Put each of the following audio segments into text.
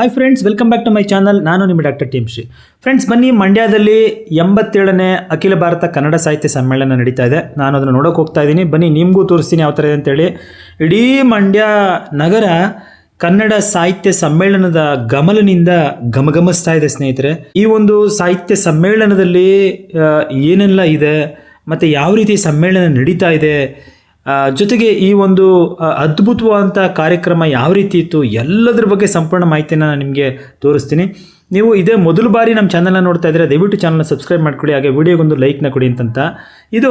Hi friends welcome back to my channel ನಾನು ನಿಮ್ಮ doctor Tim Shri friends ಬನ್ನಿ, ಮಂಡ್ಯದಲ್ಲಿ ಎಂಬತ್ತೇಳನೇ ಅಖಿಲ ಭಾರತ ಕನ್ನಡ ಸಾಹಿತ್ಯ ಸಮ್ಮೇಳನ ನಡೀತಾ ಇದೆ. ನಾನು ಅದನ್ನು ನೋಡೋಕೆ ಹೋಗ್ತಾ ಇದ್ದೀನಿ ಬನ್ನಿ, ನಿಮಗೂ ತೋರಿಸ್ತೀನಿ ಯಾವ ಥರ ಇದೆ ಅಂತೇಳಿ. ಇಡೀ ಮಂಡ್ಯ ನಗರ ಕನ್ನಡ ಸಾಹಿತ್ಯ ಸಮ್ಮೇಳನದ ಗಮಲನಿಂದ ಗಮಗಮಿಸ್ತಾ ಇದೆ ಸ್ನೇಹಿತರೆ. ಈ ಒಂದು ಸಾಹಿತ್ಯ ಸಮ್ಮೇಳನದಲ್ಲಿ ಏನೆಲ್ಲ ಇದೆ, ಮತ್ತು ಯಾವ ರೀತಿ ಸಮ್ಮೇಳನ ನಡೀತಾ ಇದೆ ಜೊತೆಗೆ ಈ ಒಂದು ಅದ್ಭುತವಾದಂಥ ಕಾರ್ಯಕ್ರಮ ಯಾವ ರೀತಿ ಇತ್ತು, ಎಲ್ಲದರ ಬಗ್ಗೆ ಸಂಪೂರ್ಣ ಮಾಹಿತಿನ ನಾನು ನಿಮಗೆ ತೋರಿಸ್ತೀನಿ. ನೀವು ಇದೇ ಮೊದಲು ಬಾರಿ ನಮ್ಮ ಚಾನಲ್ನ ನೋಡ್ತಾ ಇದ್ದರೆ ದಯವಿಟ್ಟು ಚಾನಲ್ನ ಸಬ್ಸ್ಕ್ರೈಬ್ ಮಾಡ್ಕೊಳ್ಳಿ, ಹಾಗೆ ವಿಡಿಯೋಗೊಂದು ಲೈಕ್ನ ಕೊಡಿ ಅಂತಂತ. ಇದು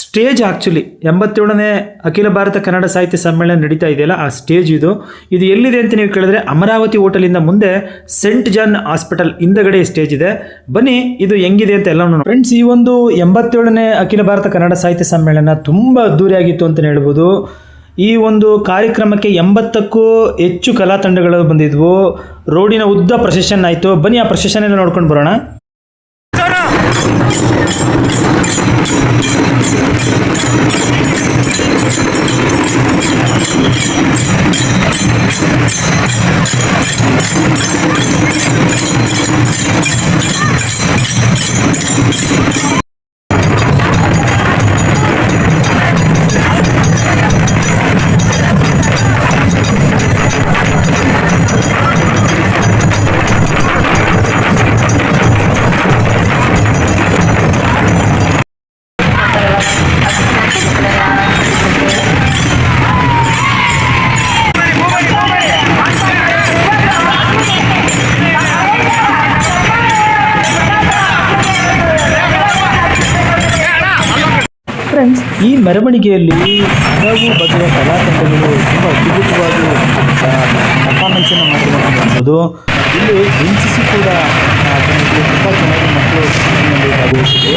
ಸ್ಟೇಜ್ ಆ್ಯಕ್ಚುಲಿ ಎಂಬತ್ತೇಳನೇ ಅಖಿಲ ಭಾರತ ಕನ್ನಡ ಸಾಹಿತ್ಯ ಸಮ್ಮೇಳನ ನಡೀತಾ ಇದೆಯಲ್ಲ, ಆ ಸ್ಟೇಜ್ ಇದು. ಇದು ಎಲ್ಲಿದೆ ಅಂತ ನೀವು ಕೇಳಿದ್ರೆ ಅಮರಾವತಿ ಹೋಟೆಲಿಂದ ಮುಂದೆ ಸೆಂಟ್ ಜಾನ್ ಹಾಸ್ಪಿಟಲ್ ಹಿಂದಗಡೆ ಸ್ಟೇಜ್ ಇದೆ. ಬನ್ನಿ, ಇದು ಹೆಂಗಿದೆ ಅಂತ ಎಲ್ಲ ಫ್ರೆಂಡ್ಸ್ ಈ ಒಂದು ಎಂಬತ್ತೇಳನೇ ಅಖಿಲ ಭಾರತ ಕನ್ನಡ ಸಾಹಿತ್ಯ ಸಮ್ಮೇಳನ ತುಂಬ ಅದ್ದೂರಿಯಾಗಿತ್ತು ಅಂತಲೇ ಹೇಳ್ಬೋದು. ಈ ಒಂದು ಕಾರ್ಯಕ್ರಮಕ್ಕೆ ಎಂಬತ್ತಕ್ಕೂ ಹೆಚ್ಚು ಕಲಾ ತಂಡಗಳು ಬಂದಿದ್ವು. ರೋಡಿನ ಉದ್ದ ಪ್ರೊಸೆಷನ್ ಆಯಿತು. ಬನ್ನಿ, ಆ ಪ್ರೊಸೆಷನ್ ಎಲ್ಲ ನೋಡ್ಕೊಂಡು ಬರೋಣ. ಈ ಮೆರವಣಿಗೆಯಲ್ಲಿ ಹಲವು ಬಗೆಯ ಕಲಾ ತಂಡಗಳು ತುಂಬ ಅದ್ಭುತವಾಗಿ ಪರ್ಫಾರ್ಮೆನ್ಸನ್ನು ಮಾಡಿರೋದು ಇಲ್ಲಿ ಎನ್ ಸಿ ಸಿ ಕೂಡ ತುಂಬ ಚೆನ್ನಾಗಿ ಮಕ್ಕಳು ಭಾಗವಹಿಸಿದೆ.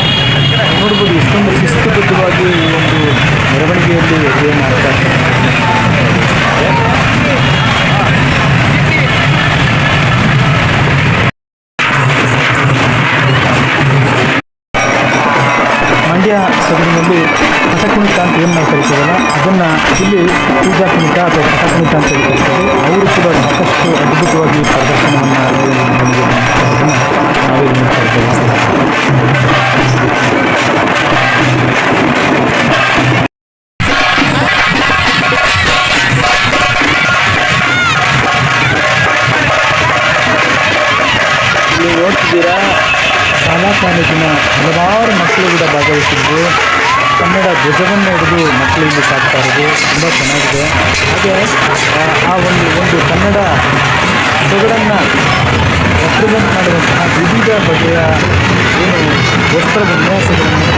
ನೋಡ್ಬೋದು ಎಷ್ಟೊಂದು ಶಿಸ್ತುಬದ್ಧವಾಗಿ ಈ ಒಂದು ಮೆರವಣಿಗೆಯಲ್ಲಿ ಮಾಡ್ತಾ ಇರ್ತಾರೆ ಸೊಗಡಿನಲ್ಲಿ ಕಥಕುಣಿತ ಅಂತ ಏನು ನಾವು ಕರಿತೀವಲ್ಲ ಅದನ್ನು ಇಲ್ಲಿ ಪೂಜಾ ಕುಣಿತ ಅಥವಾ ಕಥಕುಣಿತ ಅಂತ ಹೇಳಿ ಕರಿತಾರೆ ಅವರು ಕೂಡ ಸಾಕಷ್ಟು ಅದ್ಭುತವಾಗಿ ಪ್ರದರ್ಶನವನ್ನು ನಾವಿಲ್ಲಿ ನೋಡ್ತಾ ಇದ್ದೇವೆ ನೀವು ನೋಡ್ತಿದ್ದೀರಾ? ಕಲಾ ಕಾಲೇಜಿನ ಹಲವಾರು ಮಕ್ಕಳು ಕೂಡ ಭಾಗವಹಿಸಿದ್ದು. ಕನ್ನಡ ಧ್ವಜವನ್ನು ಹಿಡಿದು ಮಕ್ಕಳು ಇಲ್ಲಿ ಸಾಕ್ತಾ ಇರೋದು ತುಂಬ ಚೆನ್ನಾಗಿದೆ. ಹಾಗೆ, ಆ ಒಂದು ಒಂದು ಕನ್ನಡ ಸೊಗಡನ್ನು ರೆಪ್ರೆಸೆಂಟ್ ಮಾಡುವಂತಹ ವಿವಿಧ ಬಗೆಯ ಏನು ವಸ್ತ್ರ ವಿನ್ಯಾಸಗಳನ್ನು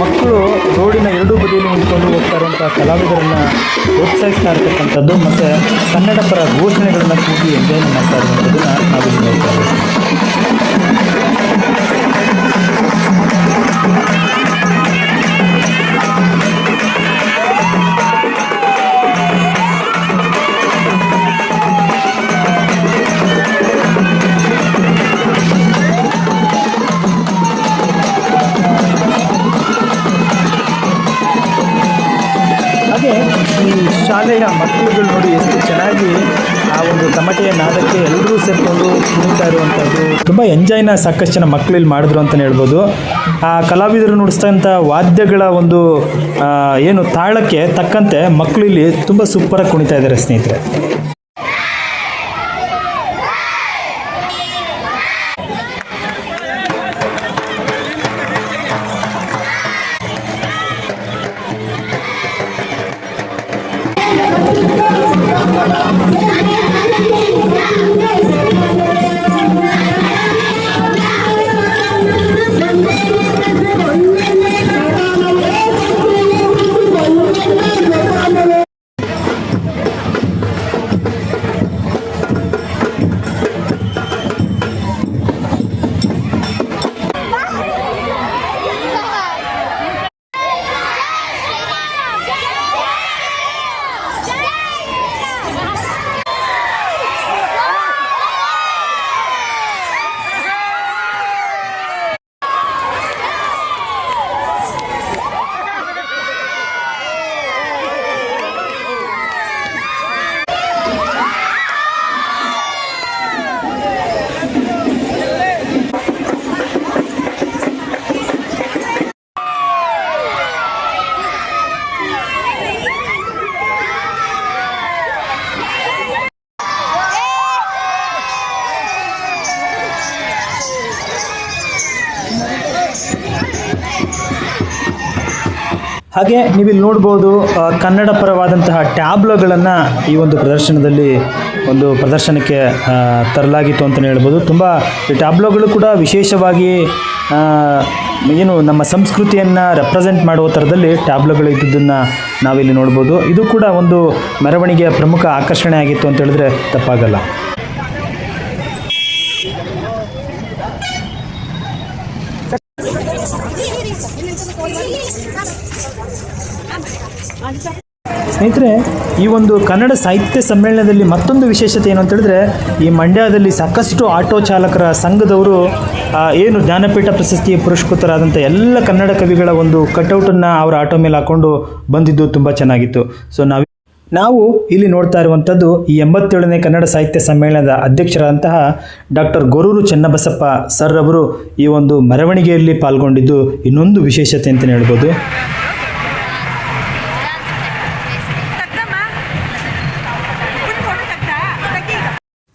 ಮಕ್ಕಳು ರೋಡಿನ ಎರಡೂ ಬದಿಯಲ್ಲಿ ನಿಂತ್ಕೊಂಡು ಹೋಗ್ತಾ ಇರುವಂಥ ಕಲಾವಿದರನ್ನು ಪ್ರೋತ್ಸಾಹಿಸ್ತಾ ಇರ್ತಕ್ಕಂಥದ್ದು ಮತ್ತು ಕನ್ನಡ ಪರ ಘೋಷಣೆಗಳನ್ನು ಕೂಗಿ ಎಂಜಾಯ್ ಮಾಡ್ತಾ ಇರುವಂಥದ್ದನ್ನು ನಾವು ನೋಡ್ತಾ ಇದ್ದೀವಿ. ಶಾಲೆಯ ಮಕ್ಕಳುಗಳು ನೋಡಿ ಎಷ್ಟು ಚೆನ್ನಾಗಿ ಆ ಒಂದು ತಮಟೆಯ ನಾದಕ್ಕೆ ಎಲ್ಲರೂ ಸೇರಿಕೊಂಡು ಕುಣಿತಾ ಇರುವಂಥದ್ದು. ತುಂಬ ಎಂಜಾಯ್ನ ಸಾಕಷ್ಟು ಜನ ಮಕ್ಕಳಲ್ಲಿ ಮಾಡಿದ್ರು ಅಂತಲೇ ಹೇಳ್ಬೋದು. ಆ ಕಲಾವಿದರು ನುಡಿಸ್ತಕ್ಕಂಥ ವಾದ್ಯಗಳ ಒಂದು ಏನು ತಾಳಕ್ಕೆ ತಕ್ಕಂತೆ ಮಕ್ಕಳಲ್ಲಿ ತುಂಬ ಸೂಪರಾಗಿ ಕುಣಿತಾ ಇದ್ದಾರೆ ಸ್ನೇಹಿತರೆ. ಹಾಗೆ ನೀವಿಲ್ಲಿ ನೋಡ್ಬೋದು ಕನ್ನಡ ಪರವಾದಂತಹ ಟ್ಯಾಬ್ಲೋಗಳನ್ನು ಈ ಒಂದು ಪ್ರದರ್ಶನದಲ್ಲಿ ಒಂದು ಪ್ರದರ್ಶನಕ್ಕೆ ತರಲಾಗಿತ್ತು ಅಂತಲೇ ಹೇಳ್ಬೋದು. ತುಂಬ ಈ ಟ್ಯಾಬ್ಲೋಗಳು ಕೂಡ ವಿಶೇಷವಾಗಿ ಏನು ನಮ್ಮ ಸಂಸ್ಕೃತಿಯನ್ನು ರೆಪ್ರೆಸೆಂಟ್ ಮಾಡುವ ಥರದಲ್ಲಿ ಟ್ಯಾಬ್ಲೋಗಳು ಇದ್ದುದನ್ನು ನಾವಿಲ್ಲಿ ನೋಡ್ಬೋದು. ಇದು ಕೂಡ ಒಂದು ಮೆರವಣಿಗೆಯ ಪ್ರಮುಖ ಆಕರ್ಷಣೆ ಆಗಿತ್ತು ಅಂತ ಹೇಳಿದ್ರೆ ತಪ್ಪಾಗಲ್ಲ. ಸ್ನೇಹಿತರೆ, ಈ ಒಂದು ಕನ್ನಡ ಸಾಹಿತ್ಯ ಸಮ್ಮೇಳನದಲ್ಲಿ ಮತ್ತೊಂದು ವಿಶೇಷತೆ ಏನು ಅಂತ ಹೇಳಿದ್ರೆ, ಈ ಮಂಡ್ಯದಲ್ಲಿ ಸಾಕಷ್ಟು ಆಟೋ ಚಾಲಕರ ಸಂಘದವರು ಏನು ಜ್ಞಾನಪೀಠ ಪ್ರಶಸ್ತಿಯ ಪುರಸ್ಕೃತರಾದಂಥ ಎಲ್ಲ ಕನ್ನಡ ಕವಿಗಳ ಒಂದು ಕಟೌಟನ್ನು ಅವರ ಆಟೋ ಮೇಲೆ ಹಾಕೊಂಡು ಬಂದಿದ್ದು ತುಂಬ ಚೆನ್ನಾಗಿತ್ತು. ಸೊ ನಾವು ನಾವು ಇಲ್ಲಿ ನೋಡ್ತಾ ಇರುವಂಥದ್ದು ಈ ಎಂಬತ್ತೇಳನೇ ಕನ್ನಡ ಸಾಹಿತ್ಯ ಸಮ್ಮೇಳನದ ಅಧ್ಯಕ್ಷರಾದಂತಹ ಡಾಕ್ಟರ್ ಗೊರೂರು ಚೆನ್ನಬಸಪ್ಪ ಸರ್ ಅವರು ಈ ಒಂದು ಮೆರವಣಿಗೆಯಲ್ಲಿ ಪಾಲ್ಗೊಂಡಿದ್ದು ಇನ್ನೊಂದು ವಿಶೇಷತೆ ಅಂತಲೇ ಹೇಳ್ಬೋದು.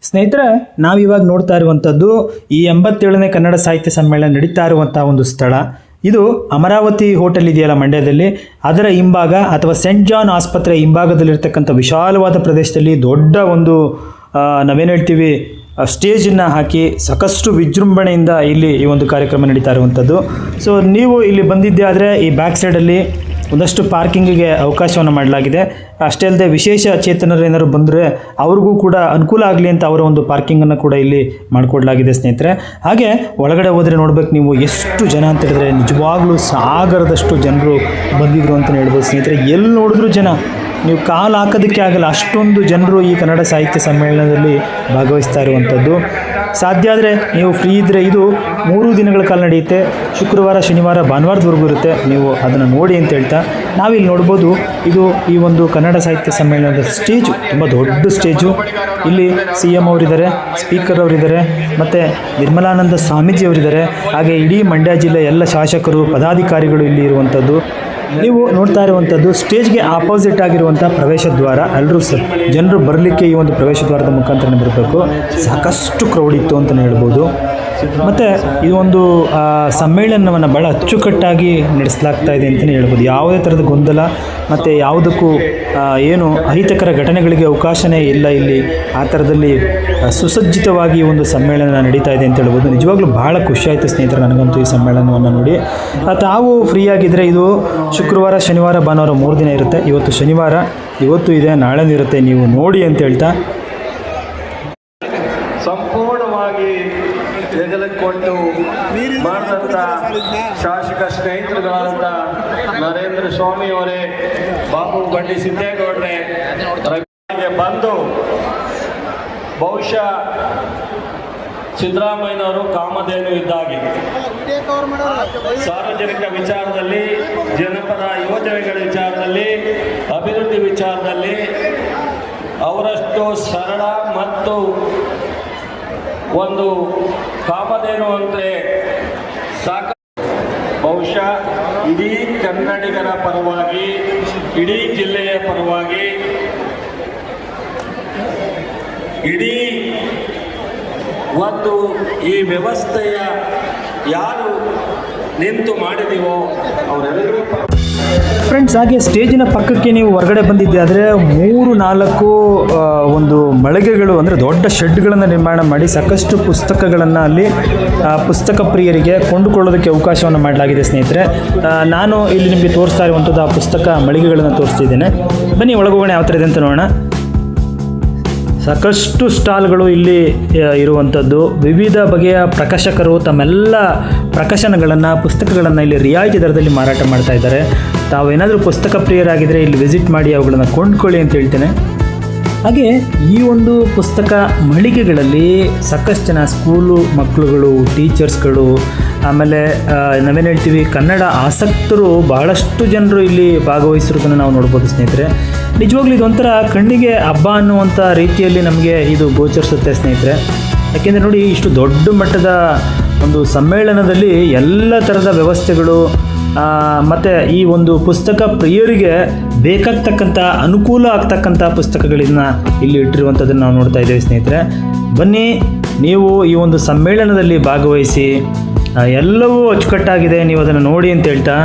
ಸ್ನೇಹಿತರೆ, ನಾವಿವಾಗ ನೋಡ್ತಾ ಇರುವಂಥದ್ದು ಈ ಎಂಬತ್ತೇಳನೇ ಕನ್ನಡ ಸಾಹಿತ್ಯ ಸಮ್ಮೇಳನ ನಡೀತಾ ಇರುವಂಥ ಒಂದು ಸ್ಥಳ. ಇದು ಅಮರಾವತಿ ಹೋಟೆಲ್ ಇದೆಯಲ್ಲ ಮಂಡ್ಯದಲ್ಲಿ. ಅದರ ಹಿಂಭಾಗ ಅಥವಾ ಸೆಂಟ್ ಜಾನ್ ಆಸ್ಪತ್ರೆ ಹಿಂಭಾಗದಲ್ಲಿರ್ತಕ್ಕಂಥ ವಿಶಾಲವಾದ ಪ್ರದೇಶದಲ್ಲಿ ದೊಡ್ಡ ಒಂದು ನಾವೇನು ಹೇಳ್ತೀವಿ ಸ್ಟೇಜನ್ನು ಹಾಕಿ ಸಾಕಷ್ಟು ವಿಜೃಂಭಣೆಯಿಂದ ಇಲ್ಲಿ ಈ ಒಂದು ಕಾರ್ಯಕ್ರಮ ನಡೀತಾ ಇರುವಂಥದ್ದು. ಸೊ ನೀವು ಇಲ್ಲಿ ಬಂದಿದ್ದೆ ಆದರೆ ಈ ಬ್ಯಾಕ್ ಸೈಡಲ್ಲಿ ಒಂದಷ್ಟು ಪಾರ್ಕಿಂಗಿಗೆ ಅವಕಾಶವನ್ನು ಮಾಡಲಾಗಿದೆ. ಅಷ್ಟೇ ಅಲ್ಲದೆ ವಿಶೇಷ ಚೇತನರು ಏನಾದ್ರು ಬಂದರೆ ಅವ್ರಿಗೂ ಕೂಡ ಅನುಕೂಲ ಆಗಲಿ ಅಂತ ಅವರ ಒಂದು ಪಾರ್ಕಿಂಗನ್ನು ಕೂಡ ಇಲ್ಲಿ ಮಾಡಿಕೊಡ್ಲಾಗಿದೆ ಸ್ನೇಹಿತರೆ. ಹಾಗೆ ಒಳಗಡೆ ಹೋದರೆ ನೋಡ್ಬೇಕು ನೀವು ಎಷ್ಟು ಜನ ಅಂತ ಹೇಳಿದ್ರೆ ನಿಜವಾಗ್ಲೂ ಸಾಗರದಷ್ಟು ಜನರು ಬಂದಿದ್ರು ಅಂತಲೇ ಹೇಳ್ಬೋದು ಸ್ನೇಹಿತರೆ. ಎಲ್ಲಿ ನೋಡಿದ್ರು ಜನ, ನೀವು ಕಾಲು ಹಾಕೋದಕ್ಕೆ ಆಗಲ್ಲ, ಅಷ್ಟೊಂದು ಜನರು ಈ ಕನ್ನಡ ಸಾಹಿತ್ಯ ಸಮ್ಮೇಳನದಲ್ಲಿ ಭಾಗವಹಿಸ್ತಾ ಇರುವಂಥದ್ದು. ಸಾಧ್ಯ ಆದರೆ ನೀವು ಫ್ರೀ ಇದ್ದರೆ ಇದು ಮೂರು ದಿನಗಳ ಕಾಲ ನಡೆಯುತ್ತೆ. ಶುಕ್ರವಾರ, ಶನಿವಾರ, ಭಾನುವಾರದವರೆಗೂ ಇರುತ್ತೆ. ನೀವು ಅದನ್ನು ನೋಡಿ ಅಂತ ಹೇಳ್ತಾ ನಾವಿಲ್ಲಿ ನೋಡ್ಬೋದು ಇದು ಈ ಒಂದು ಕನ್ನಡ ಸಾಹಿತ್ಯ ಸಮ್ಮೇಳನದ ಸ್ಟೇಜು ತುಂಬ ದೊಡ್ಡ ಸ್ಟೇಜು ಇಲ್ಲಿ ಸಿ ಎಂ ಅವರಿದ್ದಾರೆ ಸ್ಪೀಕರ್ ಅವರಿದ್ದಾರೆ, ಮತ್ತು ನಿರ್ಮಲಾನಂದ ಸ್ವಾಮೀಜಿ ಅವರಿದ್ದಾರೆ. ಹಾಗೆ ಇಡೀ ಮಂಡ್ಯ ಜಿಲ್ಲೆ ಎಲ್ಲ ಶಾಸಕರು, ಪದಾಧಿಕಾರಿಗಳು ಇಲ್ಲಿ ಇರುವಂಥದ್ದು ನೀವು ನೋಡ್ತಾ ಇರುವಂಥದ್ದು ಸ್ಟೇಜ್ಗೆ ಆಪೋಸಿಟ್ ಆಗಿರುವಂಥ ಪ್ರವೇಶ ದ್ವಾರ. ಎಲ್ಲರೂ ಸರ್, ಜನರು ಬರಲಿಕ್ಕೆ ಈ ಒಂದು ಪ್ರವೇಶ ದ್ವಾರದ ಮುಖಾಂತರ ಬರಬೇಕು ಸಾಕಷ್ಟು ಕ್ರೌಡ್ ಇತ್ತು ಅಂತಲೇ ಹೇಳ್ಬೋದು. ಮತ್ತು ಇದು ಒಂದು ಸಮ್ಮೇಳನವನ್ನು ಭಾಳ ಅಚ್ಚುಕಟ್ಟಾಗಿ ನಡೆಸಲಾಗ್ತಾ ಇದೆ ಅಂತಲೇ ಹೇಳ್ಬೋದು. ಯಾವುದೇ ಥರದ ಗೊಂದಲ ಮತ್ತು ಯಾವುದಕ್ಕೂ ಏನು ಅಹಿತಕರ ಘಟನೆಗಳಿಗೆ ಅವಕಾಶನೇ ಇಲ್ಲ ಇಲ್ಲಿ. ಆ ಥರದಲ್ಲಿ ಸುಸಜ್ಜಿತವಾಗಿ ಒಂದು ಸಮ್ಮೇಳನ ನಡೀತಾ ಇದೆ ಅಂತ ಹೇಳ್ಬೋದು. ನಿಜವಾಗ್ಲೂ ಭಾಳ ಖುಷಿಯಾಯಿತು ಸ್ನೇಹಿತರು ನನಗಂತೂ ಈ ಸಮ್ಮೇಳನವನ್ನು ನೋಡಿ. ತಾವು ಫ್ರೀ ಆಗಿದ್ದರೆ ಇದು ಶುಕ್ರವಾರ, ಶನಿವಾರ, ಭಾನುವಾರ ಮೂರು ದಿನ ಇರುತ್ತೆ. ಇವತ್ತು ಶನಿವಾರ, ಇವತ್ತು ಇದೆ, ನಾಳೆನೂ ಇರುತ್ತೆ. ನೀವು ನೋಡಿ ಅಂತ ಹೇಳ್ತಾ ಸಿದ್ದರಾಮಯ್ಯನವರು ಕಾಮಧೇನು ಇದ್ದಾಗಿ. ಸಾರ್ವಜನಿಕ ವಿಚಾರದಲ್ಲಿ ಜನಪದ ಯೋಜನೆಗಳ ವಿಚಾರದಲ್ಲಿ, ಅಭಿವೃದ್ಧಿ ವಿಚಾರದಲ್ಲಿ ಅವರಷ್ಟು ಸರಳ ಮತ್ತು ಒಂದು ಕಾಮಧೇನು ಅಂದರೆ ಸಾಕ ಬಹುಶಃ ಇಡೀ ಕನ್ನಡಿಗರ ಪರವಾಗಿ, ಇಡೀ ಜಿಲ್ಲೆಯ ಪರವಾಗಿ, ಇಡೀ ಒಂದು ಈ ವ್ಯವಸ್ಥೆಯ ಯಾರು ನಿಂತು ಮಾಡಿದೀವೋ ಅವರೆಲ್ಲರೂ ಫ್ರೆಂಡ್ಸ್ ಹಾಗೆ ಸ್ಟೇಜಿನ ಪಕ್ಕಕ್ಕೆ ನೀವು ಹೊರಗಡೆ ಬಂದಿದ್ದೆ ಆದರೆ ಮೂರು, ನಾಲ್ಕು ಒಂದು ಮಳಿಗೆಗಳು ಅಂದರೆ ದೊಡ್ಡ ಶೆಡ್ಗಳನ್ನು ನಿರ್ಮಾಣ ಮಾಡಿ ಸಾಕಷ್ಟು ಪುಸ್ತಕಗಳನ್ನು ಅಲ್ಲಿ ಪುಸ್ತಕ ಪ್ರಿಯರಿಗೆ ಕೊಂಡುಕೊಳ್ಳೋದಕ್ಕೆ ಅವಕಾಶವನ್ನು ಮಾಡಲಾಗಿದೆ ಸ್ನೇಹಿತರೆ. ನಾನು ಇಲ್ಲಿ ನಿಮಗೆ ತೋರಿಸ್ತಾ ಇರುವಂಥದ್ದು ಆ ಪುಸ್ತಕ ಮಳಿಗೆಗಳನ್ನು ತೋರಿಸ್ತಿದ್ದೇನೆ. ಬನ್ನಿ, ಒಳಗೋಗೋಣ ಯಾವ ಥರ ಇದೆ ಅಂತ ನೋಡೋಣ. ಸಾಕಷ್ಟು ಸ್ಟಾಲ್ಗಳು ಇಲ್ಲಿ ಇರುವಂಥದ್ದು. ವಿವಿಧ ಬಗೆಯ ಪ್ರಕಾಶಕರು ತಮ್ಮೆಲ್ಲ ಪ್ರಕಾಶನಗಳನ್ನು, ಪುಸ್ತಕಗಳನ್ನು ಇಲ್ಲಿ ರಿಯಾಯಿತಿ ದರದಲ್ಲಿ ಮಾರಾಟ ಮಾಡ್ತಾ ಇದ್ದಾರೆ. ತಾವೇನಾದರೂ ಪುಸ್ತಕ ಪ್ರಿಯರಾಗಿದ್ದರೆ ಇಲ್ಲಿ ವಿಸಿಟ್ ಮಾಡಿ ಅವುಗಳನ್ನು ಕೊಂಡ್ಕೊಳ್ಳಿ ಅಂತ ಹೇಳ್ತೇನೆ. ಹಾಗೆ ಈ ಒಂದು ಪುಸ್ತಕ ಮಳಿಗೆಗಳಲ್ಲಿ ಸಾಕಷ್ಟು ಜನ ಸ್ಕೂಲು ಮಕ್ಕಳುಗಳು ಟೀಚರ್ಸ್ಗಳು, ಆಮೇಲೆ ನಾವೇನು ಹೇಳ್ತೀವಿ, ಕನ್ನಡ ಆಸಕ್ತರು ಬಹಳಷ್ಟು ಜನರು ಇಲ್ಲಿ ಭಾಗವಹಿಸಿರೋದನ್ನು ನಾವು ನೋಡ್ಬೋದು ಸ್ನೇಹಿತರೆ. ನಿಜವಾಗ್ಲೂ ಇದೊಂಥರ ಕಣ್ಣಿಗೆ ಹಬ್ಬ ಅನ್ನುವಂಥ ರೀತಿಯಲ್ಲಿ ನಮಗೆ ಇದು ಗೋಚರಿಸುತ್ತೆ, ಸ್ನೇಹಿತರೆ. ಯಾಕೆಂದರೆ ನೋಡಿ, ಇಷ್ಟು ದೊಡ್ಡ ಮಟ್ಟದ ಒಂದು ಸಮ್ಮೇಳನದಲ್ಲಿ ಎಲ್ಲ ಥರದ ವ್ಯವಸ್ಥೆಗಳು ಮತ್ತು ಈ ಒಂದು ಪುಸ್ತಕ ಪ್ರಿಯರಿಗೆ ಬೇಕಾಗ್ತಕ್ಕಂಥ, ಅನುಕೂಲ ಆಗ್ತಕ್ಕಂಥ ಪುಸ್ತಕಗಳನ್ನ ಇಲ್ಲಿ ಇಟ್ಟಿರುವಂಥದ್ದನ್ನು ನಾವು ನೋಡ್ತಾ ಇದ್ದೇವೆ, ಸ್ನೇಹಿತರೆ. ಬನ್ನಿ, ನೀವು ಈ ಒಂದು ಸಮ್ಮೇಳನದಲ್ಲಿ ಭಾಗವಹಿಸಿ ಎಲ್ಲವೂ ಅಚ್ಚುಕಟ್ಟಾಗಿದೆ. ನೀವು ಅದನ್ನು ನೋಡಿ ಅಂತ ಹೇಳ್ತಾ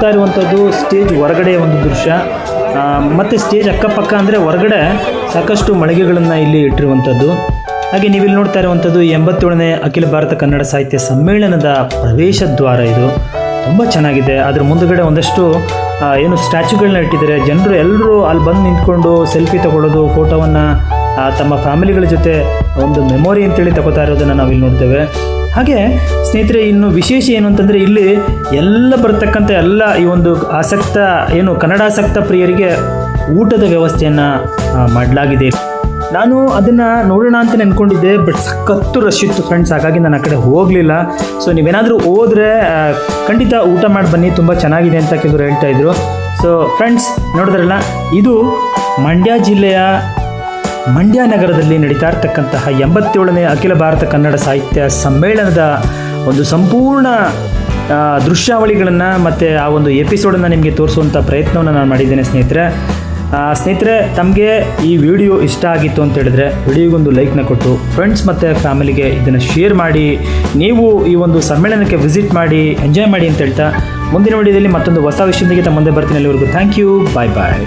ನೋಡ್ತಾ ಇರುವಂಥದ್ದು ಸ್ಟೇಜ್ ಹೊರಗಡೆ ಒಂದು ದೃಶ್ಯ. ಮತ್ತು ಸ್ಟೇಜ್ ಅಕ್ಕಪಕ್ಕ ಅಂದರೆ ಹೊರಗಡೆ ಸಾಕಷ್ಟು ಮಳಿಗೆಗಳನ್ನು ಇಲ್ಲಿ ಇಟ್ಟಿರುವಂಥದ್ದು. ಹಾಗೆ ನೀವು ನೋಡ್ತಾ ಇರುವಂಥದ್ದು ಎಂಬತ್ತೇಳನೇ ಅಖಿಲ ಭಾರತ ಕನ್ನಡ ಸಾಹಿತ್ಯ ಸಮ್ಮೇಳನದ ಪ್ರವೇಶ ದ್ವಾರ ಇದು. ತುಂಬ ಚೆನ್ನಾಗಿದೆ. ಅದ್ರ ಮುಂದುಗಡೆ ಒಂದಷ್ಟು ಏನು ಸ್ಟ್ಯಾಚ್ಯೂಗಳನ್ನ ಇಟ್ಟಿದ್ದಾರೆ. ಜನರು ಎಲ್ಲರೂ ಅಲ್ಲಿ ಬಂದು ನಿಂತ್ಕೊಂಡು ಸೆಲ್ಫಿ ತಗೊಳ್ಳೋದು, ಫೋಟೋವನ್ನು ತಮ್ಮ ಫ್ಯಾಮಿಲಿಗಳ ಜೊತೆ ಒಂದು ಮೆಮೊರಿ ಅಂತೇಳಿ ತಗೋತಾ ಇರೋದನ್ನು ನಾವಿಲ್ಲಿ ನೋಡ್ತೇವೆ. ಹಾಗೆ ಸ್ನೇಹಿತರೆ, ಇನ್ನು ವಿಶೇಷ ಏನು ಅಂತಂದರೆ ಇಲ್ಲಿ ಎಲ್ಲ ಬರ್ತಕ್ಕಂಥ ಎಲ್ಲ ಈ ಒಂದು ಆಸಕ್ತ ಏನು ಕನ್ನಡಾಸಕ್ತ ಪ್ರಿಯರಿಗೆ ಊಟದ ವ್ಯವಸ್ಥೆಯನ್ನು ಮಾಡಲಾಗಿದೆ. ನಾನು ಅದನ್ನು ನೋಡೋಣ ಅಂತ ನೆನ್ಕೊಂಡಿದ್ದೆ ಬಟ್ ಸಖತ್ತು ರಶ್ ಇತ್ತು ಫ್ರೆಂಡ್ಸ್ ಹಾಗಾಗಿ ನಾನು ಆ ಕಡೆ ಹೋಗಲಿಲ್ಲ. ಸೊ ನೀವೇನಾದರೂ ಹೋದರೆ ಖಂಡಿತ ಊಟ ಮಾಡಿ ಬನ್ನಿ, ತುಂಬ ಚೆನ್ನಾಗಿದೆ ಅಂತ ಕೆಲವರು ಹೇಳ್ತಾ ಇದ್ರು. ಸೊ ಫ್ರೆಂಡ್ಸ್ ನೋಡಿದ್ರಲ್ಲ, ಇದು ಮಂಡ್ಯ ಜಿಲ್ಲೆಯ ಮಂಡ್ಯ ನಗರದಲ್ಲಿ ನಡೀತಾ ಇರ್ತಕ್ಕಂತಹ ಎಂಬತ್ತೇಳನೇ ಅಖಿಲ ಭಾರತ ಕನ್ನಡ ಸಾಹಿತ್ಯ ಸಮ್ಮೇಳನದ ಒಂದು ಸಂಪೂರ್ಣ ದೃಶ್ಯಾವಳಿಗಳನ್ನು ಮತ್ತು ಆ ಒಂದು ಎಪಿಸೋಡನ್ನು ನಿಮಗೆ ತೋರಿಸುವಂಥ ಪ್ರಯತ್ನವನ್ನು ನಾನು ಮಾಡಿದ್ದೇನೆ ಸ್ನೇಹಿತರೆ. ಸ್ನೇಹಿತರೆ, ತಮಗೆ ಈ ವಿಡಿಯೋ ಇಷ್ಟ ಆಗಿತ್ತು ಅಂತ ಹೇಳಿದ್ರೆ ವಿಡಿಯೋಗೊಂದು ಲೈಕ್ನ ಕೊಟ್ಟು ಫ್ರೆಂಡ್ಸ್ ಮತ್ತು ಫ್ಯಾಮಿಲಿಗೆ ಇದನ್ನು ಶೇರ್ ಮಾಡಿ, ನೀವು ಈ ಒಂದು ಸಮ್ಮೇಳನಕ್ಕೆ ವಿಸಿಟ್ ಮಾಡಿ ಎಂಜಾಯ್ ಮಾಡಿ ಅಂತ ಹೇಳ್ತಾ ಮುಂದಿನ ವಿಡಿಯೋದಲ್ಲಿ ಮತ್ತೊಂದು ಹೊಸ ವಿಷಯದೊಂದಿಗೆ ತಮ್ಮ ಮುಂದೆ ಬರ್ತೀನಿ ಅಲ್ಲಿವರೆಗೂ. Thank you bye bye